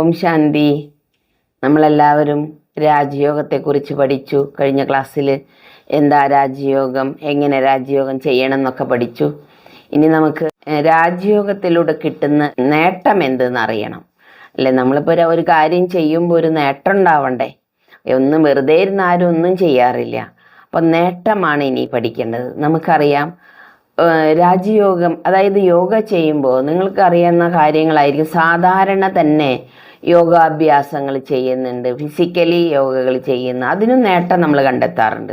ഓം ശാന്തി. നമ്മളെല്ലാവരും രാജയോഗത്തെക്കുറിച്ച് പഠിച്ചു. കഴിഞ്ഞ ക്ലാസ്സിൽ എന്താ രാജയോഗം എങ്ങനെ രാജയോഗം ചെയ്യണം എന്നൊക്കെ പഠിച്ചു. ഇനി നമുക്ക് രാജയോഗത്തിലൂടെ കിട്ടുന്ന നേട്ടം എന്തെന്ന് അറിയണം. അല്ലെ നമ്മളിപ്പോൾ ഒരു- കാര്യം ചെയ്യുമ്പോൾ ഒരു നേട്ടം ഉണ്ടാവണ്ടേ? ഒന്നും വെറുതെ ഇരുന്ന് ആരും ഒന്നും ചെയ്യാറില്ല. അപ്പം നേട്ടമാണ് ഇനി പഠിക്കേണ്ടത്. നമുക്കറിയാം രാജയോഗം അതായത് യോഗ ചെയ്യുമ്പോൾ നിങ്ങൾക്ക് അറിയാവുന്ന കാര്യങ്ങളായിരിക്കും. സാധാരണ തന്നെ യോഗാഭ്യാസങ്ങൾ ചെയ്യുന്നുണ്ട് ഫിസിക്കലി യോഗകൾ ചെയ്യുന്നു. അതിനും നേട്ടം നമ്മൾ കണ്ടെത്താറുണ്ട്.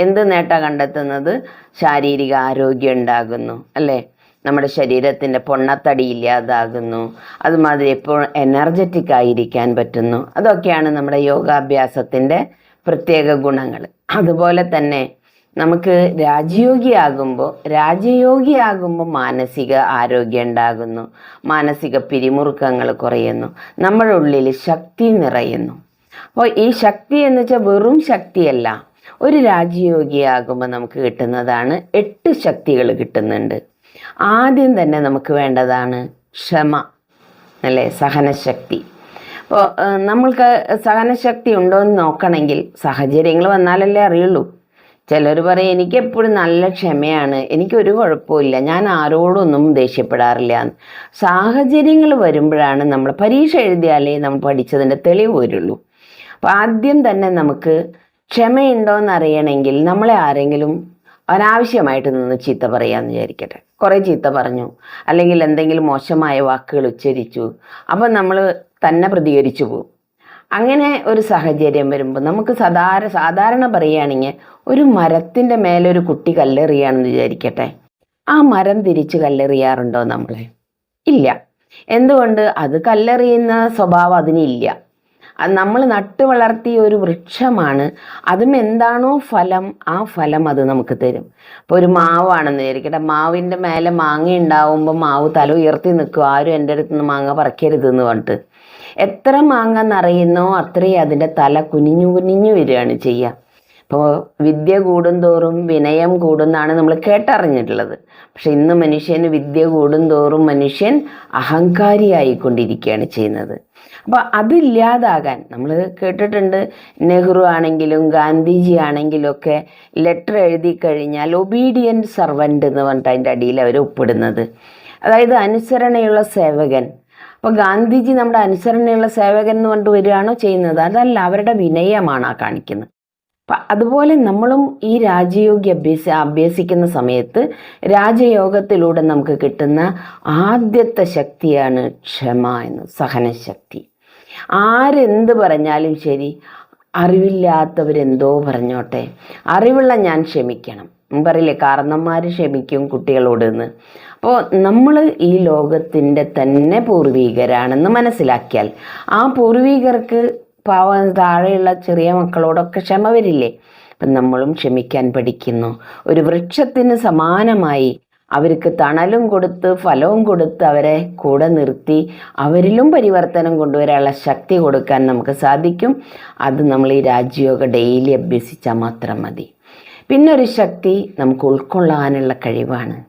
എന്ത് നേട്ടം കണ്ടെത്തുന്നത്? ശാരീരിക ആരോഗ്യം ഉണ്ടാകുന്നു അല്ലേ? നമ്മുടെ ശരീരത്തിന്റെ പൊണ്ണത്തടി ഇല്ലാതാകുന്നു. അതുമാതിരി എപ്പോഴും എനർജറ്റിക് ആയിരിക്കാൻ പറ്റുന്നു. അതൊക്കെയാണ് നമ്മുടെ യോഗാഭ്യാസത്തിന്റെ പ്രത്യേക ഗുണങ്ങൾ. അതുപോലെ തന്നെ നമുക്ക് രാജയോഗിയാകുമ്പോൾ രാജയോഗിയാകുമ്പോൾ മാനസിക ആരോഗ്യം ഉണ്ടാകുന്നു. മാനസിക പിരിമുറുക്കങ്ങൾ കുറയുന്നു. നമ്മുടെ ഉള്ളിൽ ശക്തി നിറയുന്നു. അപ്പോൾ ഈ ശക്തി എന്ന് വെച്ചാൽ വെറും ശക്തിയല്ല. ഒരു രാജയോഗിയാകുമ്പോൾ നമുക്ക് കിട്ടുന്നതാണ് എട്ട് ശക്തികൾ കിട്ടുന്നുണ്ട്. ആദ്യം തന്നെ നമുക്ക് വേണ്ടതാണ് ക്ഷമ അല്ലേ? സഹനശക്തി. അപ്പോൾ നമ്മൾക്ക് സഹനശക്തി ഉണ്ടോ എന്ന് നോക്കണമെങ്കിൽ സാഹചര്യങ്ങൾ വന്നാലല്ലേ അറിയുള്ളൂ. ചിലർ പറയും എനിക്ക് എപ്പോഴും നല്ല ക്ഷമയാണ്. എനിക്കൊരു കുഴപ്പമില്ല ഞാൻ ആരോടൊന്നും ദേഷ്യപ്പെടാറില്ല. സാഹചര്യങ്ങൾ വരുമ്പോഴാണ് നമ്മൾ പരീക്ഷ എഴുതിയാലേ നമ്മൾ പഠിച്ചതിന്റെ തെളിവ് വരുള്ളൂ. അപ്പോൾ ആദ്യം തന്നെ നമുക്ക് ക്ഷമയുണ്ടോ എന്ന് അറിയണമെങ്കിൽ നമ്മളെ ആരെങ്കിലും അനാവശ്യമായിട്ട് നിന്ന് ചീത്ത പറയാമെന്ന് വിചാരിക്കട്ടെ. കുറേ ചീത്ത പറഞ്ഞു. അല്ലെങ്കിൽ എന്തെങ്കിലും മോശമായ വാക്കുകൾ ഉച്ചരിച്ചു. അപ്പം നമ്മൾ തന്നെ പ്രതികരിച്ചു പോകും. അങ്ങനെ ഒരു സാഹചര്യം വരുമ്പോൾ നമുക്ക് സാധാരണ സാധാരണ പറയുകയാണെങ്കിൽ ഒരു മരത്തിന്റെ മേലെ ഒരു കുട്ടി കല്ലെറിയാണെന്ന് വിചാരിക്കട്ടെ. ആ മരം തിരിച്ച് കല്ലെറിയാറുണ്ടോ നമ്മളെ ഇല്ല. എന്തുകൊണ്ട്? അത് കല്ലെറിയുന്ന സ്വഭാവം അതിനില്ല അത് നമ്മൾ നട്ടു വളർത്തിയ ഒരു വൃക്ഷമാണ്. അതും എന്താണോ ഫലം ആ ഫലം അത് നമുക്ക് തരും. ഇപ്പോൾ ഒരു മാവാണെന്ന് വിചാരിക്കട്ടെ. മാവിന്റെ മേലെ മാങ്ങ ഉണ്ടാവുമ്പോൾ മാവ് തല ഉയർത്തി നിൽക്കും. ആരും എന്റെ അടുത്ത് നിന്ന് മാങ്ങ പറിക്കരുതെന്ന് പറഞ്ഞിട്ട്. എത്ര മാങ്ങ നിറയുന്നോ അത്രയും അതിന്റെ തല കുനിഞ്ഞു കുനിഞ്ഞു വരികയാണ് ചെയ്യുക. ഇപ്പോൾ വിദ്യ കൂടുന്തോറും വിനയം കൂടുന്നാണ് നമ്മൾ കേട്ടറിഞ്ഞിട്ടുള്ളത്. പക്ഷെ ഇന്ന് മനുഷ്യന് വിദ്യ കൂടുന്തോറും മനുഷ്യൻ അഹങ്കാരിയായിക്കൊണ്ടിരിക്കുകയാണ് ചെയ്യുന്നത്. അപ്പോൾ അതില്ലാതാകാൻ നമ്മൾ കേട്ടിട്ടുണ്ട് നെഹ്റു ആണെങ്കിലും ഗാന്ധിജി ആണെങ്കിലും ഒക്കെ ലെറ്റർ എഴുതി കഴിഞ്ഞാൽ ഒബീഡിയന്റ് സർവന്റ് എന്ന് പറഞ്ഞിട്ട് അതിന്റെ അടിയിൽ അവർ ഒപ്പിടുന്നത്. അതായത് അനുസരണയുള്ള സേവകൻ അപ്പോൾ ഗാന്ധിജി നമ്മുടെ അനുസരണയുള്ള സേവകൻ എന്ന് പറഞ്ഞിട്ട് വരികയാണോ ചെയ്യുന്നത്. അതല്ല അവരുടെ വിനയമാണ് ആ കാണിക്കുന്നത്. അപ്പം അതുപോലെ നമ്മളും ഈ രാജയോഗി അഭ്യസ അഭ്യസിക്കുന്ന സമയത്ത് രാജയോഗത്തിലൂടെ നമുക്ക് കിട്ടുന്ന ആദ്യത്തെ ശക്തിയാണ് ക്ഷമ എന്ന് സഹനശക്തി. ആരെന്ത് പറഞ്ഞാലും ശരി അറിവില്ലാത്തവരെന്തോ പറഞ്ഞോട്ടെ. അറിവുള്ള ഞാൻ ക്ഷമിക്കണം. പറയില്ലേ കാരണന്മാർ ക്ഷമിക്കും കുട്ടികളോട് എന്ന്. അപ്പോൾ നമ്മൾ ഈ ലോകത്തിന്റെ തന്നെ പൂർവീകരാണെന്ന് മനസ്സിലാക്കിയാൽ ആ പൂർവീകർക്ക് പാവ താഴെയുള്ള ചെറിയ മക്കളോടൊക്കെ ക്ഷമ വരില്ലേ? അപ്പം നമ്മളും ക്ഷമിക്കാൻ പഠിക്കുന്നു. ഒരു വൃക്ഷത്തിന് സമാനമായി അവർക്ക് തണലും കൊടുത്ത് ഫലവും കൊടുത്ത് അവരെ കൂടെ നിർത്തി അവരിലും പരിവർത്തനം കൊണ്ടുവരാനുള്ള ശക്തി കൊടുക്കാൻ നമുക്ക് സാധിക്കും. അത് നമ്മൾ ഈ രാജയോഗ ഡെയിലി അഭ്യസിച്ചാൽ മാത്രം മതി. പിന്നെ ഒരു ശക്തി നമുക്ക് ഉൾക്കൊള്ളാനുള്ള കഴിവാണ്.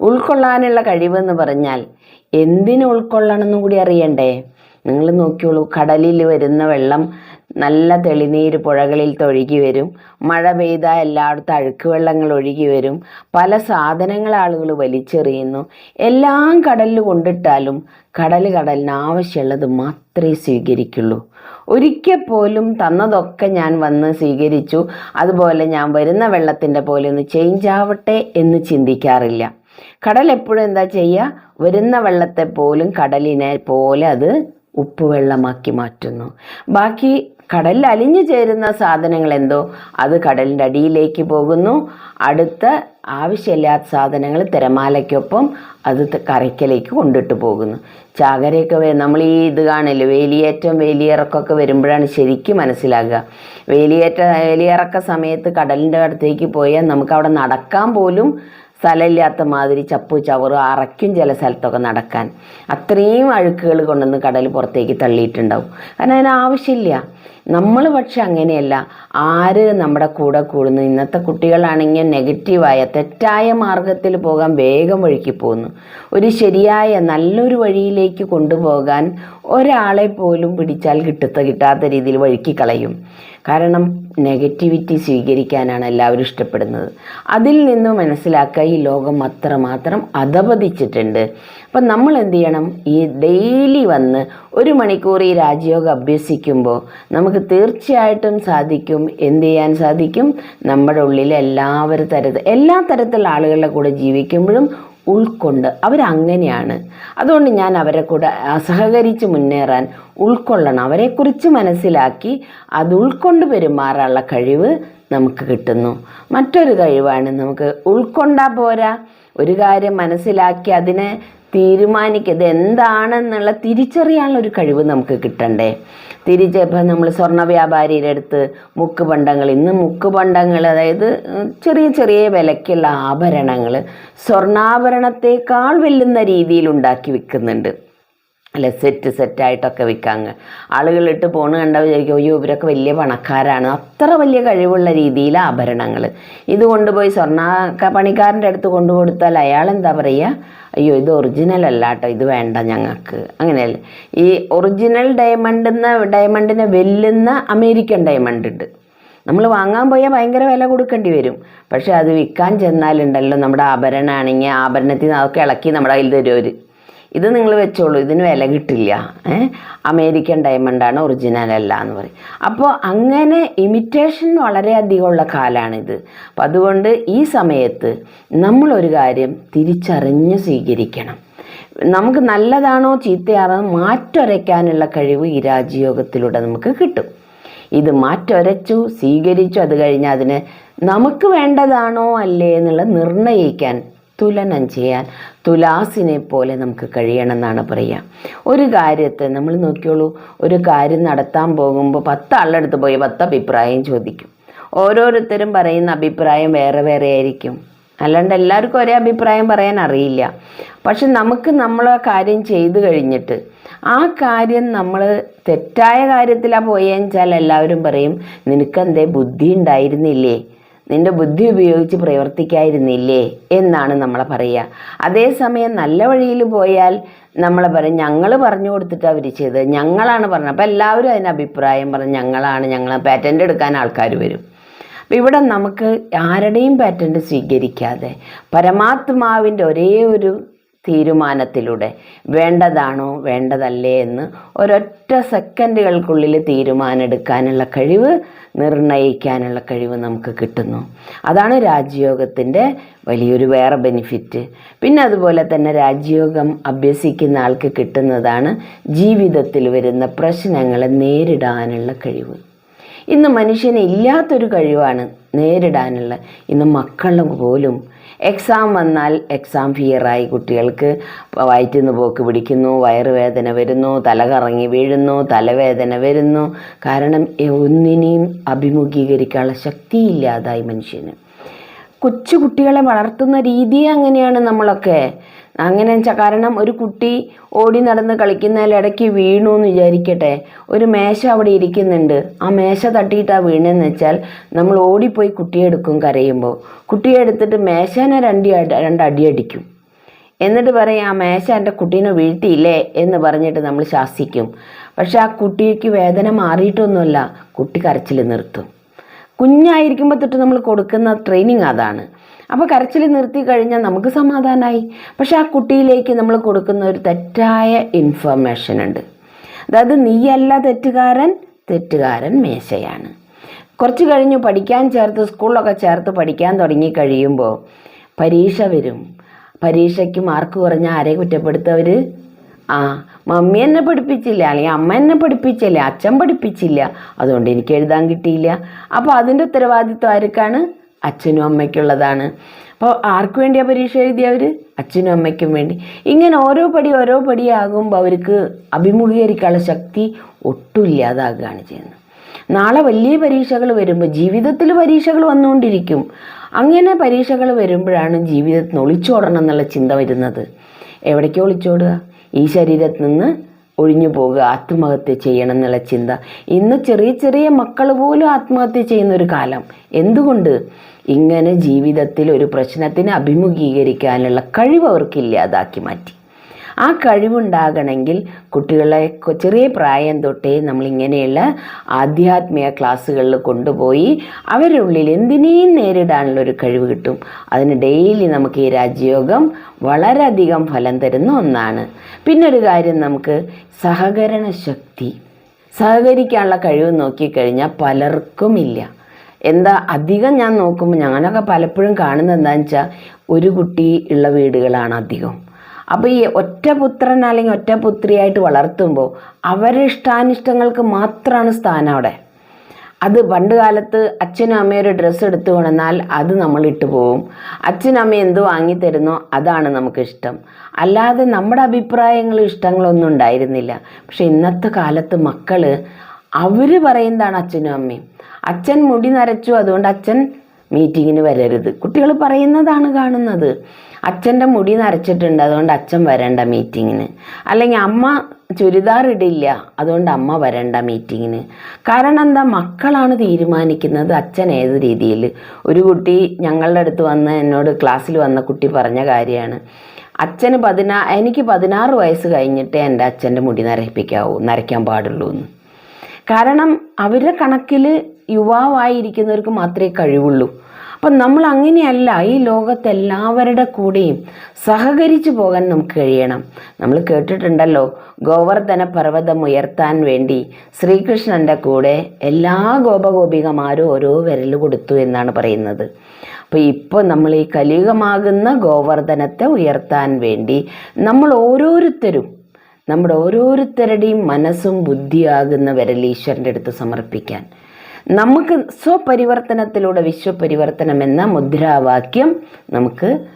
ഉൾക്കൊള്ളാനുള്ള കഴിവെന്ന് പറഞ്ഞാൽ എന്തിനു ഉൾക്കൊള്ളണം എന്നും കൂടി അറിയണ്ടേ? നിങ്ങൾ നോക്കിയോളൂ കടലിൽ വരുന്ന വെള്ളം നല്ല തെളിനീര് പുഴകളിൽ തൊഴുകി വരും. മഴ പെയ്താൽ എല്ലായിടത്തും അഴുക്ക് വെള്ളങ്ങൾ ഒഴുകി വരും. പല സാധനങ്ങൾ ആളുകൾ വലിച്ചെറിയുന്നു. എല്ലാം കടലിൽ കൊണ്ടിട്ടാലും കടൽ കടലിന് ആവശ്യമുള്ളത് മാത്രമേ സ്വീകരിക്കുള്ളൂ. ഒരിക്കൽ പോലും തന്നതൊക്കെ ഞാൻ വന്ന് സ്വീകരിച്ചു. അതുപോലെ ഞാൻ വരുന്ന വെള്ളത്തിന്റെ പോലെ ഒന്ന് ചേഞ്ച് ആവട്ടെ എന്ന് ചിന്തിക്കാറില്ല. കടൽ എപ്പോഴും എന്താ ചെയ്യുക? വരുന്ന വെള്ളത്തെ പോലും കടലിനെ പോലെ അത് ഉപ്പുവെള്ളമാക്കി മാറ്റുന്നു. ബാക്കി കടലിൽ അലിഞ്ഞു ചേരുന്ന സാധനങ്ങൾ എന്തോ? അത് കടലിന്റെ അടിയിലേക്ക് പോകുന്നു. അടുത്ത ആവശ്യമില്ലാത്ത സാധനങ്ങൾ തിരമാലയ്ക്കൊപ്പം അത് കരയ്ക്കലേക്ക് കൊണ്ടിട്ട് പോകുന്നു. ചാകരയൊക്കെ നമ്മൾ ഈ ഇത് കാണില്ലേ? വേലിയേറ്റം വേലിയിറക്കമൊക്കെ വരുമ്പോഴാണ് ശരിക്കും മനസ്സിലാകുക. വേലിയേറ്റ വേലിയിറക്ക സമയത്ത് കടലിന്റെ അടുത്തേക്ക് പോയാൽ നമുക്ക് അവിടെ നടക്കാൻ പോലും സ്ഥലമില്ലാത്ത മാതിരി ചപ്പു ചവറ് അറയ്ക്കും ചില സ്ഥലത്തൊക്കെ നടക്കാൻ. അത്രയും അഴുക്കുകൾ കൊണ്ടുവന്ന് കടൽ പുറത്തേക്ക് തള്ളിയിട്ടുണ്ടാവും. കാരണം അതിന് ആവശ്യമില്ല. നമ്മൾ പക്ഷെ അങ്ങനെയല്ല. ആര് നമ്മുടെ കൂടെ കൂടുന്നു? ഇന്നത്തെ കുട്ടികളാണെങ്കിൽ നെഗറ്റീവായ തെറ്റായ മാർഗത്തിൽ പോകാൻ വേഗം വഴിക്ക് പോകുന്നു ഒരു ശരിയായ നല്ലൊരു വഴിയിലേക്ക് കൊണ്ടുപോകാൻ ഒരാളെ പോലും പിടിച്ചാൽ കിട്ടത്ത കിട്ടാത്ത രീതിയിൽ വഴുക്കി കളയും. കാരണം നെഗറ്റിവിറ്റി സ്വീകരിക്കാനാണ് എല്ലാവരും ഇഷ്ടപ്പെടുന്നത്. അതിൽ നിന്ന് മനസ്സിലാക്കുക ഈ ലോകം അത്രമാത്രം അധപതിച്ചിട്ടുണ്ട്. അപ്പം നമ്മൾ എന്ത് ചെയ്യണം? ഈ ഡെയിലി വന്ന് ഒരു മണിക്കൂർ ഈ രാജയോഗം അഭ്യസിക്കുമ്പോൾ നമുക്ക് തീർച്ചയായിട്ടും സാധിക്കും. എന്ത് ചെയ്യാൻ സാധിക്കും? നമ്മുടെ ഉള്ളിൽ എല്ലാവരും തരത്തിൽ എല്ലാ തരത്തിലുള്ള ആളുകളുടെ കൂടെ ജീവിക്കുമ്പോഴും ഉൾക്കൊണ്ട് അവരങ്ങനെയാണ്. അതുകൊണ്ട് ഞാൻ അവരെ കൂടെ സഹകരിച്ച് മുന്നേറാൻ ഉൾക്കൊള്ളണം. അവരെക്കുറിച്ച് മനസ്സിലാക്കി അത് ഉൾക്കൊണ്ട് പെരുമാറാനുള്ള കഴിവ് നമുക്ക് കിട്ടുന്നു. മറ്റൊരു കഴിവാണ് നമുക്ക് ഉൾക്കൊണ്ടാ പോരാ. ഒരു കാര്യം മനസ്സിലാക്കി അതിനെ തീരുമാനിക്കുന്നത് എന്താണെന്നുള്ള തിരിച്ചറിയാനുള്ള ഒരു കഴിവ് നമുക്ക് കിട്ടണ്ടേ? തിരിച്ച് ഇപ്പം നമ്മൾ സ്വർണ വ്യാപാരിയുടെ അടുത്ത് മുക്ക് പണ്ടങ്ങൾ ഇന്ന് മുക്ക് പണ്ടങ്ങൾ അതായത് ചെറിയ ചെറിയ വിലയ്ക്കുള്ള ആഭരണങ്ങൾ സ്വർണാഭരണത്തെക്കാൾ വെല്ലുന്ന രീതിയിൽ ഉണ്ടാക്കി വിൽക്കുന്നുണ്ട്. അല്ലെ സെറ്റ് സെറ്റായിട്ടൊക്കെ വിൽക്കാങ്ങ് ആളുകളിട്ട് പോണ് കണ്ട വിചാരിക്കും അയ്യോ ഇവരൊക്കെ വലിയ പണക്കാരാണ്. അത്ര വലിയ കഴിവുള്ള രീതിയിൽ ആഭരണങ്ങൾ ഇത് കൊണ്ടുപോയി സ്വർണ പണിക്കാരന്റെ അടുത്ത് കൊണ്ടുകൊടുത്താൽ അയാൾ എന്താ പറയുക അയ്യോ ഇത് ഒറിജിനൽ അല്ല കേട്ടോ ഇത് വേണ്ട ഞങ്ങൾക്ക്. അങ്ങനെയല്ലേ. ഈ ഒറിജിനൽ ഡയമണ്ട് എന്ന ഡയമണ്ടിനെ വെല്ലുന്ന അമേരിക്കൻ ഡയമണ്ട് ഉണ്ട് നമ്മൾ വാങ്ങാൻ പോയാൽ ഭയങ്കര വില കൊടുക്കേണ്ടി വരും. പക്ഷെ അത് വിൽക്കാൻ ചെന്നാലുണ്ടല്ലോ നമ്മുടെ ആഭരണമാണെങ്കിൽ ആഭരണത്തിൽ നിന്ന് അതൊക്കെ ഇളക്കി നമ്മുടെ കയ്യിൽ തരും അവർ ഇത് നിങ്ങൾ വെച്ചോളൂ ഇതിന് വില കിട്ടില്ല. അമേരിക്കൻ ഡയമണ്ടാണ് ഒറിജിനൽ അല്ല എന്ന് പറയും. അപ്പോൾ അങ്ങനെ ഇമിറ്റേഷൻ വളരെയധികം ഉള്ള കാലമാണിത് അപ്പം അതുകൊണ്ട് ഈ സമയത്ത് നമ്മളൊരു കാര്യം തിരിച്ചറിഞ്ഞ് സ്വീകരിക്കണം. നമുക്ക് നല്ലതാണോ ചീത്തയാണോ മാറ്റൊരയ്ക്കാനുള്ള കഴിവ് ഈ രാജയോഗത്തിലൂടെ നമുക്ക് കിട്ടും. ഇത് മാറ്റൊരച്ചു സ്വീകരിച്ചു അത് കഴിഞ്ഞ് അതിന് നമുക്ക് വേണ്ടതാണോ അല്ലേ എന്നുള്ള നിർണയിക്കാൻ തുലനം ചെയ്യാൻ തുലാസിനെ പോലെ നമുക്ക് കഴിയണമെന്നാണ് പറയുക. ഒരു കാര്യത്തെ നമ്മൾ നോക്കിയോളൂ. ഒരു കാര്യം നടത്താൻ പോകുമ്പോൾ പത്ത് ആളുടെ പോയി പത്ത് അഭിപ്രായം ചോദിക്കും. ഓരോരുത്തരും പറയുന്ന അഭിപ്രായം വേറെ വേറെ ആയിരിക്കും. അല്ലാണ്ട് എല്ലാവർക്കും ഒരേ അഭിപ്രായം പറയാൻ അറിയില്ല. പക്ഷെ നമുക്ക് നമ്മൾ ആ കാര്യം ചെയ്തു കഴിഞ്ഞിട്ട് ആ കാര്യം നമ്മൾ തെറ്റായ കാര്യത്തിലാണ് പോയെന്ന് വെച്ചാൽ എല്ലാവരും പറയും നിനക്കെന്തേ ബുദ്ധി ഉണ്ടായിരുന്നില്ലേ? നിന്റെ ബുദ്ധി ഉപയോഗിച്ച് പ്രവർത്തിക്കായിരുന്നില്ലേ എന്നാണ് നമ്മൾ പറയുക. അതേസമയം നല്ല വഴിയിൽ പോയാൽ നമ്മൾ പറയും ഞങ്ങൾ പറഞ്ഞു കൊടുത്തിട്ട് അവർ ചെയ്തത്. ഞങ്ങളാണ് പറഞ്ഞത്. അപ്പോൾ എല്ലാവരും അതിന് അഭിപ്രായം പറഞ്ഞ് ഞങ്ങളാണ് ഞങ്ങൾ പാറ്റന്റ് എടുക്കാൻ ആൾക്കാർ വരും. അപ്പം ഇവിടെ നമുക്ക് ആരുടെയും പാറ്റന്റ് സ്വീകരിക്കാതെ പരമാത്മാവിന്റെ ഒരേ ഒരു തീരുമാനത്തിലൂടെ. വേണ്ടതാണോ വേണ്ടതല്ലേ എന്ന് ഒരൊറ്റ സെക്കൻഡുകൾക്കുള്ളിൽ തീരുമാനമെടുക്കാനുള്ള കഴിവ് നിർണയിക്കാനുള്ള കഴിവ് നമുക്ക് കിട്ടുന്നു. അതാണ് രാജയോഗത്തിന്റെ വലിയൊരു വേറെ ബെനിഫിറ്റ്. പിന്നെ അതുപോലെ തന്നെ രാജയോഗം അഭ്യസിക്കുന്ന ആൾക്ക് കിട്ടുന്നതാണ് ജീവിതത്തിൽ വരുന്ന പ്രശ്നങ്ങളെ നേരിടാനുള്ള കഴിവ്. ഇന്ന് മനുഷ്യന് ഇല്ലാത്തൊരു കഴിവാണ് നേരിടാനുള്ള. ഇന്ന് മക്കൾ പോലും എക്സാം വന്നാൽ എക്സാം ഫിയറായി കുട്ടികൾക്ക് വയറ്റിന്ന് പോക്ക് പിടിക്കുന്നു വയറുവേദന വരുന്നു തലകറങ്ങി വീഴുന്നു തലവേദന വരുന്നു. കാരണം ഒന്നിനെയും അഭിമുഖീകരിക്കാനുള്ള ശക്തിയില്ലാതായി മനുഷ്യന്. കൊച്ചു കുട്ടികളെ വളർത്തുന്ന രീതി അങ്ങനെയാണ് നമ്മളൊക്കെ. അങ്ങനെ വെച്ചാൽ കാരണം ഒരു കുട്ടി ഓടി നടന്ന് കളിക്കുന്നതിലിടയ്ക്ക് വീണു എന്ന് വിചാരിക്കട്ടെ. ഒരു മേശ അവിടെ ഇരിക്കുന്നുണ്ട്. ആ മേശ തട്ടിയിട്ടാണ് വീണെന്ന് വെച്ചാൽ നമ്മൾ ഓടിപ്പോയി കുട്ടിയെ എടുക്കും കരയുമ്പോൾ. കുട്ടിയെ എടുത്തിട്ട് മേശേനെ രണ്ടി രണ്ടടി അടിക്കും. എന്നിട്ട് പറയും ആ മേശ എന്റെ കുട്ടീനെ വീഴ്ത്തിയില്ലേ? എന്ന് പറഞ്ഞിട്ട് നമ്മൾ ശാസിക്കും. പക്ഷെ ആ കുട്ടിക്ക് വേദന മാറിയിട്ടൊന്നുമല്ല കുട്ടി കരച്ചിൽ നിർത്തും. കുഞ്ഞായിരിക്കുമ്പോൾ തൊട്ട് നമ്മൾ കൊടുക്കുന്ന ട്രെയിനിങ് അതാണ്. അപ്പോൾ കരച്ചിൽ നിർത്തി കഴിഞ്ഞാൽ നമുക്ക് സമാധാനമായി പക്ഷെ ആ കുട്ടിയിലേക്ക് നമ്മൾ കൊടുക്കുന്ന ഒരു തെറ്റായ ഇൻഫർമേഷൻ ഉണ്ട്. അതായത് നീയല്ല തെറ്റുകാരൻ തെറ്റുകാരൻ മേശയാണ്. കുറച്ച് കഴിഞ്ഞ് പഠിക്കാൻ ചേർത്ത് സ്കൂളിലൊക്കെ ചേർത്ത് പഠിക്കാൻ തുടങ്ങി കഴിയുമ്പോൾ പരീക്ഷ വരും. പരീക്ഷയ്ക്ക് മാർക്ക് കുറഞ്ഞ ആരെ കുറ്റപ്പെടുത്തവർ ആ മമ്മി എന്നെ പഠിപ്പിച്ചില്ല അല്ലെങ്കിൽ അമ്മ എന്നെ പഠിപ്പിച്ചില്ല അച്ഛൻ പഠിപ്പിച്ചില്ല. അതുകൊണ്ട് എനിക്ക് എഴുതാൻ കിട്ടിയില്ല. അപ്പോൾ അതിന്റെ ഉത്തരവാദിത്വം ആർക്കാണ്? അച്ഛനും അമ്മയ്ക്കുള്ളതാണ്. അപ്പോൾ ആർക്ക് വേണ്ടിയാണ് പരീക്ഷ എഴുതിയവർ അച്ഛനും അമ്മയ്ക്കും വേണ്ടി. ഇങ്ങനെ ഓരോ പടി ഓരോ പടിയാകുമ്പോൾ അവർക്ക് അഭിമുഖീകരിക്കാനുള്ള ശക്തി ഒട്ടും ഇല്ലാതാകുകയാണ് ചെയ്യുന്നത്. നാളെ വലിയ പരീക്ഷകൾ വരുമ്പോൾ ജീവിതത്തിൽ പരീക്ഷകൾ വന്നുകൊണ്ടിരിക്കും. അങ്ങനെ പരീക്ഷകൾ വരുമ്പോഴാണ് ജീവിതത്തിന് ഒളിച്ചോടണം എന്നുള്ള ചിന്ത വരുന്നത്. എവിടേക്കോ ഒളിച്ചോടുക? ഈ ശരീരത്തിൽ നിന്ന് ഒഴിഞ്ഞു പോകുക ആത്മഹത്യ ചെയ്യണം എന്നുള്ള ചിന്ത. ഇന്ന് ചെറിയ ചെറിയ മക്കൾ പോലും ആത്മഹത്യ ചെയ്യുന്ന ഒരു കാലം. എന്തുകൊണ്ട്? ഇങ്ങനെ ജീവിതത്തിൽ ഒരു പ്രശ്നത്തിന് അഭിമുഖീകരിക്കാനുള്ള കഴിവ് അവർക്ക് ഇല്ലാതാക്കി മാറ്റി. ആ കഴിവുണ്ടാകണമെങ്കിൽ കുട്ടികളെ ചെറിയ പ്രായം തൊട്ടേ നമ്മളിങ്ങനെയുള്ള ആധ്യാത്മിക ക്ലാസ്സുകളിൽ കൊണ്ടുപോയി അവരുടെ ഉള്ളിൽ എന്തിനേയും നേരിടാനുള്ള ഒരു കഴിവ് കിട്ടും. അതിന് ഡെയിലി നമുക്ക് ഈ രാജ്യയോഗം വളരെയധികം ഫലം തരുന്ന ഒന്നാണ്. പിന്നെ ഒരു കാര്യം നമുക്ക് സഹകരണ ശക്തി. സഹകരിക്കാനുള്ള കഴിവ് നോക്കിക്കഴിഞ്ഞാൽ പലർക്കും ഇല്ല എന്താ അധികം ഞാൻ നോക്കുമ്പോൾ ഞാനൊക്കെ പലപ്പോഴും കാണുന്നത് എന്താണെന്ന് വെച്ചാൽ ഒരു കുട്ടി ഉള്ള വീടുകളാണ് അധികം. അപ്പോൾ ഈ ഒറ്റ പുത്രൻ അല്ലെങ്കിൽ ഒറ്റ പുത്രിയായിട്ട് വളർത്തുമ്പോൾ അവരുടെ ഇഷ്ടാനിഷ്ടങ്ങൾക്ക് മാത്രമാണ് സ്ഥാനം അവിടെ. അത് പണ്ട് കാലത്ത് അച്ഛനും അമ്മയും ഒരു ഡ്രസ്സ് എടുത്തു കൊണ്ടുവന്നാൽ അത് നമ്മൾ ഇട്ടു പോവും. അച്ഛനും അമ്മയും എന്ത് വാങ്ങിത്തരുന്നോ അതാണ് നമുക്കിഷ്ടം അല്ലാതെ നമ്മുടെ അഭിപ്രായങ്ങളും ഇഷ്ടങ്ങളൊന്നും ഉണ്ടായിരുന്നില്ല. പക്ഷെ ഇന്നത്തെ കാലത്ത് മക്കൾ അവർ പറയുന്നതാണ് അച്ഛനും അമ്മയും. അച്ഛൻ മുടി നരച്ചു അതുകൊണ്ട് അച്ഛൻ മീറ്റിങ്ങിന് വരരുത്. കുട്ടികൾ പറയുന്നതാണ് കാണുന്നത്. അച്ഛന്റെ മുടി നരച്ചിട്ടുണ്ട് അതുകൊണ്ട് അച്ഛൻ വരണ്ട മീറ്റിങ്ങിന്. അല്ലെങ്കിൽ അമ്മ ചുരിദാർ ഇടില്ല അതുകൊണ്ട് അമ്മ വരണ്ട മീറ്റിങ്ങിന്. കാരണം എന്താ മക്കളാണ് തീരുമാനിക്കുന്നത് അച്ഛൻ ഏത് രീതിയിൽ. ഒരു കുട്ടി ഞങ്ങളുടെ അടുത്ത് വന്ന് എന്നോട് ക്ലാസ്സിൽ വന്ന കുട്ടി പറഞ്ഞ കാര്യമാണ്. അച്ഛന് പതിനാ എനിക്ക് പതിനാറ് വയസ്സ് കഴിഞ്ഞിട്ടേ എന്റെ അച്ഛന്റെ മുടി നരപ്പിക്കാവൂ നരയ്ക്കാൻ പാടുള്ളൂ എന്ന്. കാരണം അവരുടെ കണക്കിൽ യുവാവായിരിക്കുന്നവർക്ക് മാത്രമേ കഴിവുള്ളൂ. അപ്പം നമ്മൾ അങ്ങനെയല്ല ഈ ലോകത്ത് എല്ലാവരുടെ കൂടെയും സഹകരിച്ചു പോകാൻ നമുക്ക് കഴിയണം. നമ്മൾ കേട്ടിട്ടുണ്ടല്ലോ ഗോവർദ്ധന പർവതം ഉയർത്താൻ വേണ്ടി ശ്രീകൃഷ്ണന്റെ കൂടെ എല്ലാ ഗോപഗോപികമാരും ഓരോ വിരൽ കൊടുത്തു എന്നാണ് പറയുന്നത്. അപ്പോൾ ഇപ്പോൾ നമ്മൾ ഈ കലിയുഗമാകുന്ന ഗോവർദ്ധനത്തെ ഉയർത്താൻ വേണ്ടി നമ്മൾ ഓരോരുത്തരും നമ്മുടെ ഓരോരുത്തരുടെയും മനസ്സും ബുദ്ധിയാകുന്ന വിരൽ ഈശ്വരന്റെ അടുത്ത് സമർപ്പിക്കാൻ. നമുക്ക് സ്വപരിവർത്തനത്തിലൂടെ വിശ്വപരിവർത്തനം എന്ന മുദ്രാവാക്യം നമുക്ക്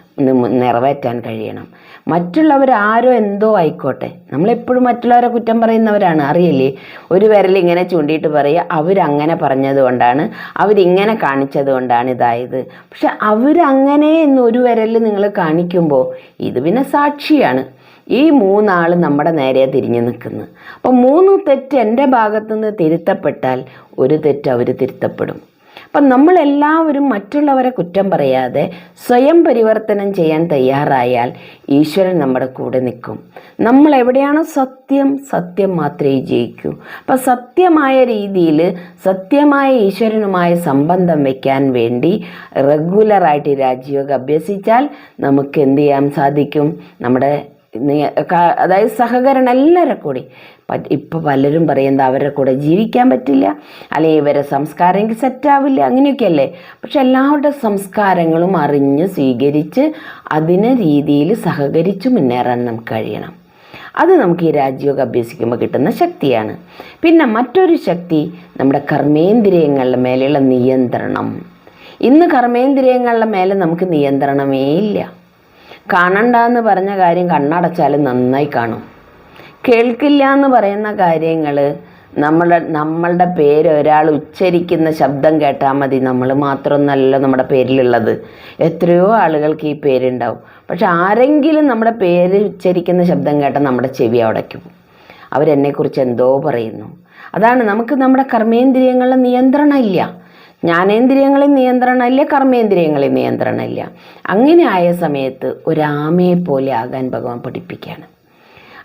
നിറവേറ്റാൻ കഴിയണം. മറ്റുള്ളവർ ആരോ എന്തോ ആയിക്കോട്ടെ. നമ്മളെപ്പോഴും മറ്റുള്ളവരെ കുറ്റം പറയുന്നവരാണ്. അറിയില്ലേ? ഒരു വിരൽ ഇങ്ങനെ ചൂണ്ടിയിട്ട് പറയുക അവരങ്ങനെ പറഞ്ഞത് കൊണ്ടാണ് അവരിങ്ങനെ കാണിച്ചത് കൊണ്ടാണ് ഇതായത്. പക്ഷെ അവരങ്ങനെ എന്ന് ഒരു വിരൽ നിങ്ങൾ കാണിക്കുമ്പോൾ ഇത് പിന്നെ സാക്ഷിയാണ്. ഈ മൂന്നാൾ നമ്മുടെ നേരെ തിരിഞ്ഞു നിൽക്കുന്നു. അപ്പം മൂന്ന് തെറ്റ് എന്റെ ഭാഗത്തു നിന്ന് തിരുത്തപ്പെട്ടാൽ ഒരു തെറ്റ് അവർ തിരുത്തപ്പെടും. അപ്പം നമ്മളെല്ലാവരും മറ്റുള്ളവരെ കുറ്റം പറയാതെ സ്വയം പരിവർത്തനം ചെയ്യാൻ തയ്യാറായാൽ ഈശ്വരൻ നമ്മുടെ കൂടെ നിൽക്കും. നമ്മൾ എവിടെയാണോ സത്യം? സത്യം മാത്രമേ ജയിക്കൂ. അപ്പം സത്യമായ രീതിയിൽ സത്യമായ ഈശ്വരനുമായ സംബന്ധം വയ്ക്കാൻ വേണ്ടി റെഗുലറായിട്ട് രാജ്യയോഗം അഭ്യസിച്ചാൽ നമുക്ക് എന്ത് ചെയ്യാൻ സാധിക്കും? നമ്മുടെ അതായത് സഹകരണം എല്ലാവരും കൂടി ഇപ്പം പലരും പറയുന്നത് അവരുടെ കൂടെ ജീവിക്കാൻ പറ്റില്ല അല്ലെങ്കിൽ ഇവരെ സംസ്കാരം എനിക്ക് സെറ്റാവില്ല അങ്ങനെയൊക്കെയല്ലേ? പക്ഷെ എല്ലാവരുടെ സംസ്കാരങ്ങളും അറിഞ്ഞ് സ്വീകരിച്ച് അതിന് രീതിയിൽ സഹകരിച്ച് മുന്നേറാൻ നമുക്ക് കഴിയണം. അത് നമുക്ക് ഈ രാജ്യമൊക്കെ അഭ്യസിക്കുമ്പോൾ കിട്ടുന്ന ശക്തിയാണ്. പിന്നെ മറ്റൊരു ശക്തി നമ്മുടെ കർമ്മേന്ദ്രിയങ്ങളുടെ മേലെയുള്ള നിയന്ത്രണം. ഇന്ന് കർമ്മേന്ദ്രിയങ്ങളുടെ മേലെ നമുക്ക് നിയന്ത്രണമേ ഇല്ല. കാണണ്ട എന്ന് പറഞ്ഞ കാര്യം കണ്ണടച്ചാലും നന്നായി കാണും. കേൾക്കില്ല എന്ന് പറയുന്ന കാര്യങ്ങൾ നമ്മുടെ നമ്മളുടെ പേര് ഒരാൾ ഉച്ചരിക്കുന്ന ശബ്ദം കേട്ടാൽ മതി. നമ്മൾ മാത്രമൊന്നല്ല നമ്മുടെ പേരിലുള്ളത്. എത്രയോ ആളുകൾക്ക് ഈ പേരുണ്ടാവും. പക്ഷെ ആരെങ്കിലും നമ്മുടെ പേര് ഉച്ചരിക്കുന്ന ശബ്ദം കേട്ടാൽ നമ്മുടെ ചെവി അടയ്ക്കും അവരെന്നെക്കുറിച്ച് എന്തോ പറയുന്നു. അതാണ് നമുക്ക് നമ്മുടെ കർമ്മേന്ദ്രിയങ്ങളുടെ നിയന്ത്രണം ഇല്ല. ജ്ഞാനേന്ദ്രിയങ്ങളിൽ നിയന്ത്രണമില്ല കർമ്മേന്ദ്രിയങ്ങളിൽ നിയന്ത്രണമില്ല. അങ്ങനെ ആയ സമയത്ത് ഒരു ആമയെ പോലെ ആകാൻ ഭഗവാൻ പഠിപ്പിക്കുകയാണ്.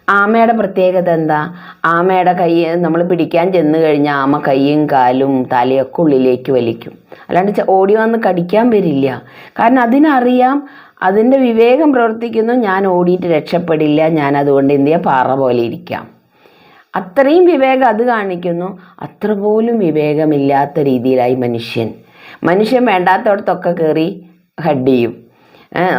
ആമയുടെ പ്രത്യേകത എന്താ? ആമയുടെ കൈ നമ്മൾ പിടിക്കാൻ ചെന്ന് കഴിഞ്ഞാൽ ആമ കൈയും കാലും തലയൊക്കെ ഉള്ളിലേക്ക് വലിക്കും. അല്ലാണ്ട് ഓടി വന്ന് കടിക്കാൻ വരില്ല. കാരണം അതിനറിയാം അതിന്റെ വിവേകം പ്രവർത്തിക്കുന്നു ഞാൻ ഓടിയിട്ട് രക്ഷപ്പെടില്ല ഞാൻ അതുകൊണ്ട് എന്ത് ചെയ്യാം? പാറ പോലെ ഇരിക്കാം. അത്രയും വിവേകം അത് കാണിക്കുന്നു. അത്ര പോലും വിവേകമില്ലാത്ത രീതിയിലായി മനുഷ്യൻ. മനുഷ്യൻ വേണ്ടാത്തടത്തൊക്കെ കയറി ഹഡ് ചെയ്യും.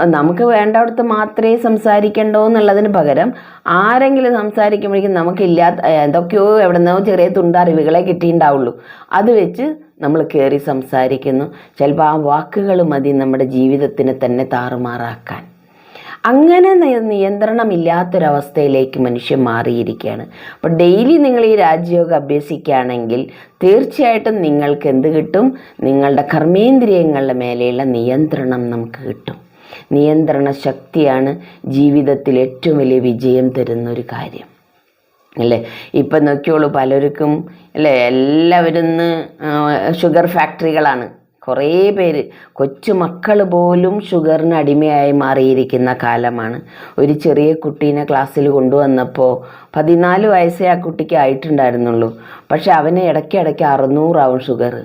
നമുക്ക് വേണ്ടവിടത്ത് മാത്രമേ സംസാരിക്കണ്ടോ എന്നുള്ളതിന് പകരം ആരെങ്കിലും സംസാരിക്കുമ്പോഴേക്കും നമുക്കില്ലാത്ത എന്തൊക്കെയോ എവിടെ നിന്നോ ചെറിയ തുണ്ടറിവുകളെ കിട്ടിയിട്ടുണ്ടാവുള്ളൂ. അത് വെച്ച് നമ്മൾ കയറി സംസാരിക്കുന്നു. ചിലപ്പോൾ ആ വാക്കുകൾ മതി നമ്മുടെ ജീവിതത്തിനെ തന്നെ താറുമാറാക്കാൻ. അങ്ങനെ നിയന്ത്രണമില്ലാത്തൊരവസ്ഥയിലേക്ക് മനുഷ്യൻ മാറിയിരിക്കുകയാണ്. അപ്പോൾ ഡെയിലി നിങ്ങൾ ഈ രാജ്യയോഗം അഭ്യസിക്കുകയാണെങ്കിൽ തീർച്ചയായിട്ടും നിങ്ങൾക്ക് എന്ത് കിട്ടും? നിങ്ങളുടെ കർമ്മേന്ദ്രിയങ്ങളുടെ മേലെയുള്ള നിയന്ത്രണം നമുക്ക് കിട്ടും. നിയന്ത്രണ ശക്തിയാണ് ജീവിതത്തിൽ ഏറ്റവും വലിയ വിജയം തരുന്ന ഒരു കാര്യം. അല്ലേ? ഇപ്പം നോക്കിയോളൂ പലർക്കും അല്ലേ? എല്ലാവരും ഷുഗർ ഫാക്ടറികളാണ്. കുറേ പേര് കൊച്ചുമക്കൾ പോലും ഷുഗറിന് അടിമയായി മാറിയിരിക്കുന്ന കാലമാണ്. ഒരു ചെറിയ കുട്ടീനെ ക്ലാസ്സിൽ കൊണ്ടുവന്നപ്പോൾ പതിനാല് വയസ്സേ ആ കുട്ടിക്ക് ആയിട്ടുണ്ടായിരുന്നുള്ളൂ. പക്ഷെ അവന് ഇടയ്ക്കിടയ്ക്ക് അറുന്നൂറാവും ഷുഗർ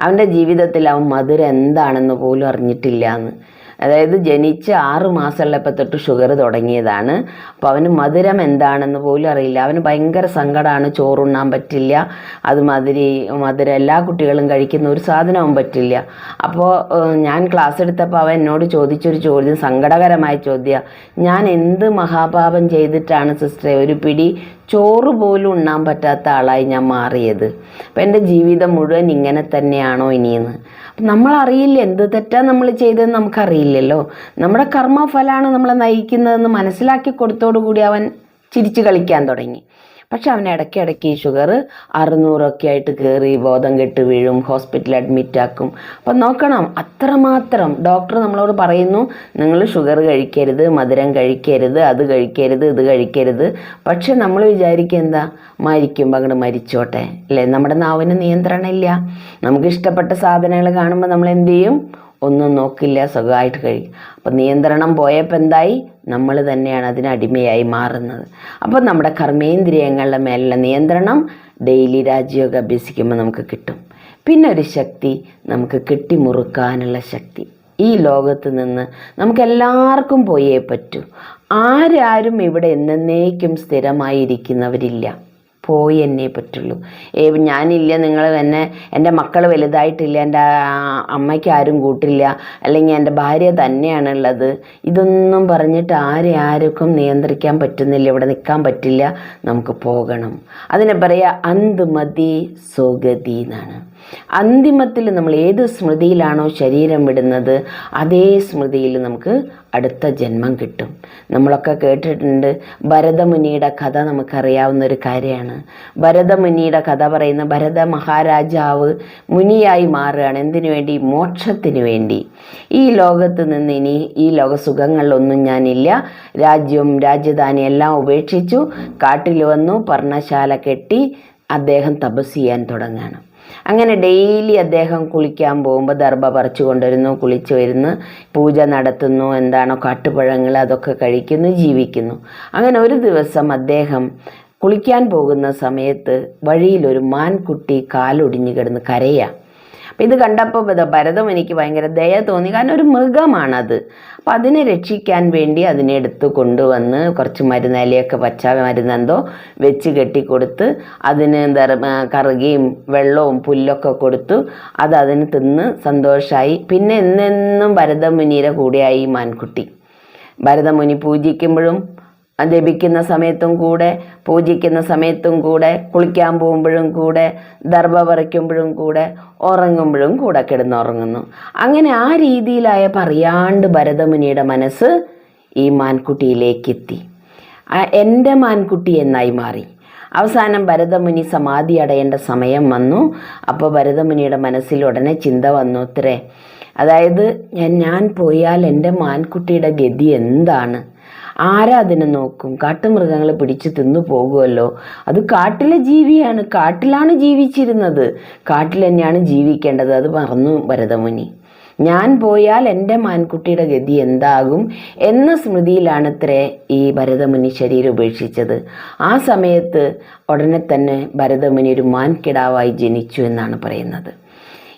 അവന്റെ ജീവിതത്തിൽ അവൻ മധുരം എന്താണെന്ന് പോലും അറിഞ്ഞിട്ടില്ല എന്ന് അതായത് ജനിച്ച് ആറ് മാസമുള്ളപ്പോൾ തൊട്ട് ഷുഗർ തുടങ്ങിയതാണ്. അപ്പോൾ അവന് മധുരം എന്താണെന്ന് പോലും അറിയില്ല. അവന് ഭയങ്കര സങ്കടമാണ്. ചോറുണ്ണാൻ പറ്റില്ല. അത് മധുരി മധുരം എല്ലാ കുട്ടികളും കഴിക്കുന്ന ഒരു സാധനവും പറ്റില്ല. അപ്പോൾ ഞാൻ ക്ലാസ് എടുത്തപ്പോൾ അവൻ എന്നോട് ചോദിച്ചൊരു ചോദ്യം സങ്കടകരമായ ചോദ്യം ഞാൻ എന്ത് മഹാപാപം ചെയ്തിട്ടാണ് സിസ്റ്ററെ ഒരു പിടി ചോറ് പോലും ഉണ്ണാൻ പറ്റാത്ത ആളായി ഞാൻ മാറിയത്. അപ്പം എന്റെ ജീവിതം മുഴുവൻ ഇങ്ങനെ തന്നെയാണോ ഇനിയെന്ന്. അപ്പം നമ്മളറിയില്ല എന്ത് തെറ്റാ നമ്മൾ ചെയ്തതെന്ന് നമുക്കറിയില്ലല്ലോ. നമ്മുടെ കർമ്മഫലമാണ് നമ്മളെ നയിക്കുന്നതെന്ന് മനസ്സിലാക്കി കൊടുത്തോടുകൂടി അവൻ ചിരിച്ചു കളിക്കാൻ തുടങ്ങി. പക്ഷെ അവൻ ഇടയ്ക്കിടയ്ക്ക് ഈ ഷുഗർ അറുന്നൂറൊക്കെ ആയിട്ട് കയറി ബോധം കെട്ട് വീഴും ഹോസ്പിറ്റലിൽ അഡ്മിറ്റ് ആക്കും. അപ്പം നോക്കണം അത്രമാത്രം ഡോക്ടർ നമ്മളോട് പറയുന്നു നിങ്ങൾ ഷുഗർ കഴിക്കരുത് മധുരം കഴിക്കരുത് അത് കഴിക്കരുത് ഇത് കഴിക്കരുത്. പക്ഷെ നമ്മൾ വിചാരിക്കുക എന്താ? മരിക്കുമ്പോൾ അങ്ങോട്ട് മരിച്ചോട്ടെ. അല്ലേ? നമ്മുടെ നാവിന് നിയന്ത്രണമില്ല. നമുക്ക് ഇഷ്ടപ്പെട്ട സാധനങ്ങൾ കാണുമ്പോൾ നമ്മൾ എന്ത് ചെയ്യും? ഒന്നും നോക്കില്ല സുഖമായിട്ട് കഴിക്കും. അപ്പം നിയന്ത്രണം പോയപ്പോൾ എന്തായി? നമ്മൾ തന്നെയാണ് അതിന് അടിമയായി മാറുന്നത്. അപ്പം നമ്മുടെ കർമ്മേന്ദ്രിയങ്ങളുടെ മേലുള്ള നിയന്ത്രണം ഡെയിലി രാജ്യമൊക്കെ അഭ്യസിക്കുമ്പോൾ നമുക്ക് കിട്ടും. പിന്നെ ഒരു ശക്തി നമുക്ക് കെട്ടിമുറുക്കാനുള്ള ശക്തി. ഈ ലോകത്ത് നിന്ന് നമുക്ക് എല്ലാവർക്കും പോയേ പറ്റൂ. ആരാരും ഇവിടെ എന്നേക്കും സ്ഥിരമായിരിക്കുന്നവരില്ല. പോയി എന്നേ പറ്റുള്ളൂ. ഏ ഞാനില്ല നിങ്ങൾ എന്നെ എന്റെ മക്കൾ വലുതായിട്ടില്ല എന്റെ അമ്മയ്ക്ക് ആരും കൂട്ടില്ല അല്ലെങ്കിൽ എന്റെ ഭാര്യ തന്നെയാണുള്ളത്. ഇതൊന്നും പറഞ്ഞിട്ട് ആരെ ആർക്കും നിയന്ത്രിക്കാൻ പറ്റുന്നില്ല ഇവിടെ നിൽക്കാൻ പറ്റില്ല. നമുക്ക് പോകണം. അതിനെ പറയുക അന്തുമതി സുഗതി എന്നാണ്. അന്തിമത്തിൽ നമ്മൾ ഏത് സ്മൃതിയിലാണോ ശരീരം വിടുന്നത് അതേ സ്മൃതിയിൽ നമുക്ക് അടുത്ത ജന്മം കിട്ടും. നമ്മളൊക്കെ കേട്ടിട്ടുണ്ട് ഭരതമുനിയുടെ കഥ നമുക്കറിയാവുന്ന ഒരു കാര്യമാണ്. ഭരതമുനിയുടെ കഥ പറയുന്ന ഭരത മഹാരാജാവ് മുനിയായി മാറുകയാണ്. എന്തിനു വേണ്ടി? മോക്ഷത്തിന് വേണ്ടി. ഈ ലോകത്ത് നിന്ന് ഇനി ഈ ലോക സുഖങ്ങളിലൊന്നും ഞാനില്ല. രാജ്യവും രാജധാനി എല്ലാം ഉപേക്ഷിച്ചു. കാട്ടിൽ വന്നു പർണശാല കെട്ടി അദ്ദേഹം തപസ് ചെയ്യാൻ തുടങ്ങുകയാണ്. അങ്ങനെ ഡെയിലി അദ്ദേഹം കുളിക്കാൻ പോകുമ്പോൾ ദർഭ പറിച്ചു കൊണ്ടുവരുന്നു കുളിച്ച് വരുന്നു പൂജ നടത്തുന്നു എന്താണോ കാട്ടുപഴങ്ങൾ അതൊക്കെ കഴിക്കുന്നു ജീവിക്കുന്നു. അങ്ങനെ ഒരു ദിവസം അദ്ദേഹം കുളിക്കാൻ പോകുന്ന സമയത്ത് വഴിയിലൊരു മാൻകുട്ടി കാലൊടിഞ്ഞു കിടന്ന് കരയാം. അപ്പം ഇത് കണ്ടപ്പോൾ ഭരതം എനിക്ക് ഭയങ്കര ദയ തോന്നി. കാരണം ഒരു മൃഗമാണത്. അപ്പം അതിനെ രക്ഷിക്കാൻ വേണ്ടി അതിനെ എടുത്ത് കൊണ്ടുവന്ന് കുറച്ച് മരുന്നലയൊക്കെ പച്ച മരുന്നെന്തോ വെച്ച് കെട്ടിക്കൊടുത്ത് അതിന് എന്താ കറുകയും വെള്ളവും പുല്ലൊക്കെ കൊടുത്തു. അത് അതിന് തിന്ന് സന്തോഷമായി പിന്നെ എന്നെന്നും ഭരതമുനിയുടെ കൂടെയായി മാൻകുട്ടി. ഭരതമുനി പൂജിക്കുമ്പോഴും ജപിക്കുന്ന സമയത്തും കൂടെ പൂജിക്കുന്ന സമയത്തും കൂടെ കുളിക്കാൻ പോകുമ്പോഴും കൂടെ ദർഭ പറിക്കുമ്പോഴും കൂടെ ഉറങ്ങുമ്പോഴും കൂടെ കിടന്നുറങ്ങുന്നു. അങ്ങനെ ആ രീതിയിലായ പറയാണ്ട് ഭരതമുനിയുടെ മനസ്സ് ഈ മാൻകുട്ടിയിലേക്ക് എത്തി എന്റെ മാൻകുട്ടി എന്നായി മാറി. അവസാനം ഭരതമുനി സമാധി അടയേണ്ട സമയം വന്നു. അപ്പോൾ ഭരതമുനിയുടെ മനസ്സിൽ ഉടനെ ചിന്ത വന്നു അത്രേ അതായത് ഞാൻ ഞാൻ പോയാൽ എന്റെ മാൻകുട്ടിയുടെ ഗതി എന്താണ്? ആരാ അതിനെ നോക്കും? കാട്ടുമൃഗങ്ങൾ പിടിച്ചു തിന്നു പോകുമല്ലോ അത് കാട്ടിലെ ജീവിയാണ്. കാട്ടിലാണ് ജീവിച്ചിരുന്നത്. കാട്ടിൽ തന്നെയാണ് ജീവിക്കേണ്ടത്. അത് പറഞ്ഞു ഭരതമുനി ഞാൻ പോയാൽ എന്റെ മാൻകുട്ടിയുടെ ഗതി എന്താകും എന്ന സ്മൃതിയിലാണത്രേ ഈ ഭരതമുനി ശരീരം ഉപേക്ഷിച്ചത്. ആ സമയത്ത് ഉടനെ തന്നെ ഭരതമുനി ഒരു മാൻകിടാവായി ജനിച്ചു എന്നാണ് പറയുന്നത്.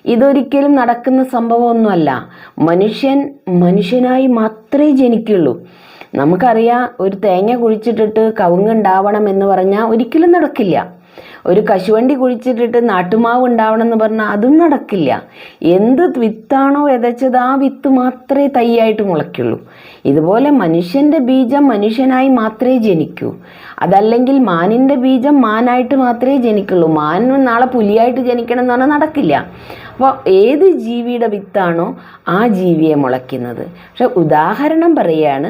ഇതൊരിക്കലും നടക്കുന്ന സംഭവമൊന്നുമല്ല. മനുഷ്യൻ മനുഷ്യനായി മാത്രമേ ജനിക്കുള്ളൂ. നമുക്കറിയാം ഒരു തേങ്ങ കുഴിച്ചിട്ടിട്ട് കവുങ്ങുണ്ടാവണം എന്ന് പറഞ്ഞാൽ ഒരിക്കലും നടക്കില്ല. ഒരു കശുവണ്ടി കുഴിച്ചിട്ടിട്ട് നാട്ടുമാവ് ഉണ്ടാവണം എന്ന് പറഞ്ഞാൽ അതും നടക്കില്ല. എന്ത് വിത്താണോ വിതച്ചത് ആ വിത്ത് മാത്രമേ തൈയായിട്ട് മുളയ്ക്കുള്ളൂ. ഇതുപോലെ മനുഷ്യന്റെ ബീജം മനുഷ്യനായി മാത്രമേ ജനിക്കൂ. അതല്ലെങ്കിൽ മാനിന്റെ ബീജം മാനായിട്ട് മാത്രമേ ജനിക്കുള്ളൂ. മാൻ നാളെ പുലിയായിട്ട് ജനിക്കണം എന്ന് പറഞ്ഞാൽ നടക്കില്ല. അപ്പോൾ ഏത് ജീവിയുടെ വിത്താണോ ആ ജീവിയെ മുളയ്ക്കുന്നത്. പക്ഷെ ഉദാഹരണം പറയുകയാണ്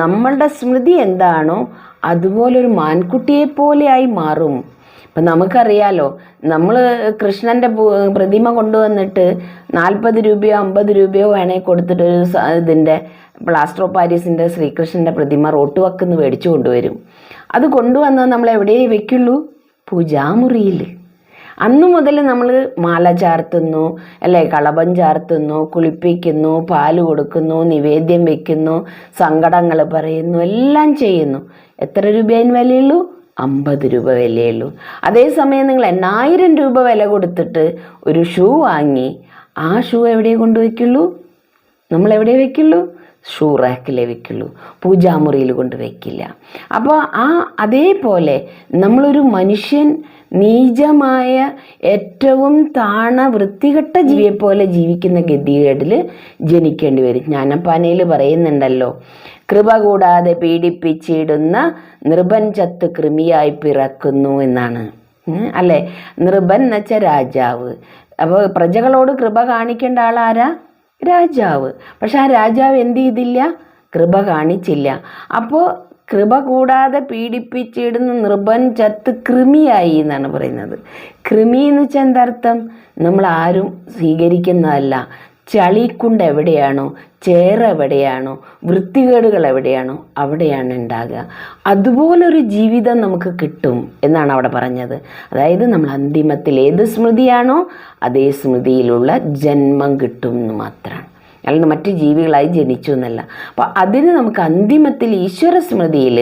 നമ്മളുടെ സ്മൃതി എന്താണോ അതുപോലൊരു മാൻകുട്ടിയെ പോലെയായി മാറും. ഇപ്പം നമുക്കറിയാലോ നമ്മൾ കൃഷ്ണന്റെ പ്രതിമ കൊണ്ടുവന്നിട്ട് നാൽപ്പത് രൂപയോ അമ്പത് രൂപയോ വേണേൽ കൊടുത്തിട്ട് ഒരു ഇതിന്റെ പ്ലാസ്റ്റർ ഓഫ് പാരീസിന്റെ ശ്രീകൃഷ്ണന്റെ പ്രതിമ റോട്ട് വക്കെന്ന് മേടിച്ചു കൊണ്ടുവരും. അത് കൊണ്ടുവന്നാൽ നമ്മൾ എവിടെയേ വെക്കുള്ളൂ? പൂജാമുറിയിൽ. അന്നു മുതൽ നമ്മൾ മാല ചാർത്തുന്നു അല്ലേ? കളഭം ചാർത്തുന്നു കുളിപ്പിക്കുന്നു പാൽ കൊടുക്കുന്നു നിവേദ്യം വെക്കുന്നു സങ്കടങ്ങൾ പറയുന്നു എല്ലാം ചെയ്യുന്നു. എത്ര രൂപയതിന് വിലയുള്ളൂ? അമ്പത് രൂപ വിലയുള്ളൂ. അതേസമയം നിങ്ങൾ എണ്ണായിരം രൂപ വില കൊടുത്തിട്ട് ഒരു ഷൂ വാങ്ങി ആ ഷൂ എവിടെ കൊണ്ടുവയ്ക്കുള്ളൂ നമ്മൾ എവിടെ വെക്കുള്ളൂ? ഷൂ റാക്കിലേ വെക്കുള്ളൂ. പൂജാമുറിയിൽ കൊണ്ട് വയ്ക്കില്ല അപ്പോൾ ആ അതേപോലെ നമ്മളൊരു മനുഷ്യൻ നീചമായ ഏറ്റവും താണ വൃത്തികെട്ട ജീവിയെപ്പോലെ ജീവിക്കുന്ന ഗതികേടിൽ ജനിക്കേണ്ടി വരും. ജ്ഞാനപ്പാനയിൽ പറയുന്നുണ്ടല്ലോ കൃപ കൂടാതെ പീഡിപ്പിച്ചിടുന്ന നിർബഞ്ചത്ത് കൃമിയായി പിറക്കുന്നു എന്നാണ്. അല്ലേ? നൃപൻ എന്ന് രാജാവ്. അപ്പോൾ പ്രജകളോട് കൃപ കാണിക്കേണ്ട ആളാരാ രാജാവ്. പക്ഷെ ആ രാജാവ് എന്ത് ചെയ്തില്ല? കൃപ കാണിച്ചില്ല. അപ്പോൾ കൃപ കൂടാതെ പീഡിപ്പിച്ചിടുന്ന നൃപൻ ചത്ത് കൃമിയായി എന്നാണ് പറയുന്നത്. കൃമി എന്ന് വെച്ചാൽ എന്താർത്ഥം നമ്മൾ ആരും സ്വീകരിക്കുന്നതല്ല. ചളിക്കുണ്ട് എവിടെയാണോ? ചേർ എവിടെയാണോ? വൃത്തികേടുകൾ എവിടെയാണോ? അവിടെയാണ് ഉണ്ടാകുക. അതുപോലൊരു ജീവിതം നമുക്ക് കിട്ടും എന്നാണ് അവിടെ പറഞ്ഞത്. അതായത് നമ്മൾ അന്തിമത്തിൽ ഏത് സ്മൃതിയാണോ അതേ സ്മൃതിയിലുള്ള ജന്മം കിട്ടും എന്ന് മാത്രമാണ്. അല്ലെങ്കിൽ മറ്റ് ജീവികളായി ജനിച്ചു എന്നല്ല. അപ്പോൾ അതിന് നമുക്ക് അന്തിമത്തിൽ ഈശ്വര സ്മൃതിയിൽ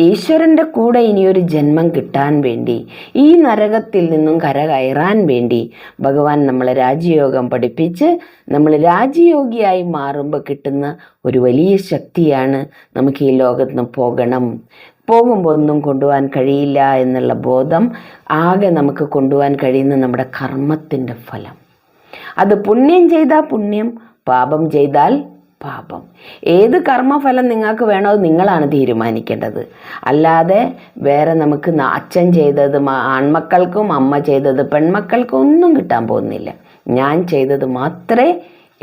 ഈശ്വരന്റെ കൂടെ ഇനിയൊരു ജന്മം കിട്ടാൻ വേണ്ടി ഈ നരകത്തിൽ നിന്നും കരകയറാൻ വേണ്ടി ഭഗവാൻ നമ്മളെ രാജയോഗം പഠിപ്പിച്ച് നമ്മൾ രാജയോഗിയായി മാറുമ്പോൾ കിട്ടുന്ന ഒരു വലിയ ശക്തിയാണ് നമുക്ക് ഈ ലോകത്ത് നിന്ന് പോകണം. പോകുമ്പോൾ ഒന്നും കൊണ്ടുപോകാൻ കഴിയില്ല എന്നുള്ള ബോധം ആകെ നമുക്ക് കൊണ്ടുപോകാൻ കഴിയുന്ന നമ്മുടെ കർമ്മത്തിന്റെ ഫലം. അത് പുണ്യം ചെയ്താൽ പുണ്യം പാപം ചെയ്താൽ പാപം. ഏത് കർമ്മഫലം നിങ്ങൾക്ക് വേണോ നിങ്ങളാണ് തീരുമാനിക്കേണ്ടത്. അല്ലാതെ വേറെ നമുക്ക് അച്ഛൻ ചെയ്തത് ആൺമക്കൾക്കും അമ്മ ചെയ്തത് പെൺമക്കൾക്കും ഒന്നും കിട്ടാൻ പോകുന്നില്ല. ഞാൻ ചെയ്തത് മാത്രമേ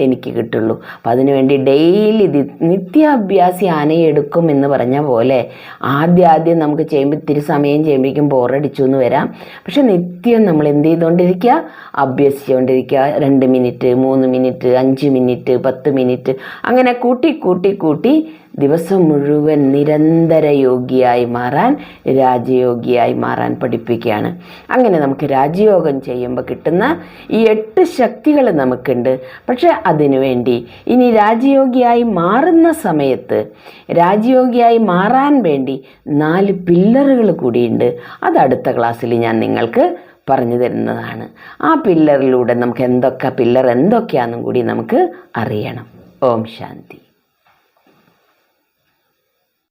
എനിക്ക് കിട്ടുള്ളൂ. അപ്പം അതിനുവേണ്ടി ഡെയിലി നിത്യാഭ്യാസി ആനയെടുക്കും എന്ന് പറഞ്ഞ പോലെ ആദ്യം ആദ്യം നമുക്ക് ചെയ്യുമ്പോൾ ഇത്തിരി സമയം ചെയ്യുമ്പോഴേക്കും ബോറടിച്ചു എന്ന് വരാം. പക്ഷെ നിത്യം നമ്മൾ എന്ത് ചെയ്തുകൊണ്ടിരിക്കുക? അഭ്യസിച്ചുകൊണ്ടിരിക്കുക. രണ്ട് മിനിറ്റ് മൂന്ന് മിനിറ്റ് അഞ്ച് മിനിറ്റ് പത്ത് മിനിറ്റ് അങ്ങനെ കൂട്ടി കൂട്ടി കൂട്ടി ദിവസം മുഴുവൻ നിരന്തര യോഗിയായി മാറാൻ രാജയോഗിയായി മാറാൻ പഠിപ്പിക്കുകയാണ്. അങ്ങനെ നമുക്ക് രാജയോഗം ചെയ്യുമ്പോൾ കിട്ടുന്ന ഈ എട്ട് ശക്തികൾ നമുക്കുണ്ട്. പക്ഷെ അതിനുവേണ്ടി ഇനി രാജയോഗിയായി മാറുന്ന സമയത്ത് രാജയോഗിയായി മാറാൻ വേണ്ടി നാല് പില്ലറുകൾ കൂടിയുണ്ട്. അത് അടുത്ത ക്ലാസ്സിൽ ഞാൻ നിങ്ങൾക്ക് പറഞ്ഞു തരുന്നതാണ്. ആ പില്ലറിലൂടെ നമുക്ക് എന്തൊക്കെ പില്ലർ എന്തൊക്കെയാണെന്നും കൂടി നമുക്ക് അറിയണം. ഓം ശാന്തി.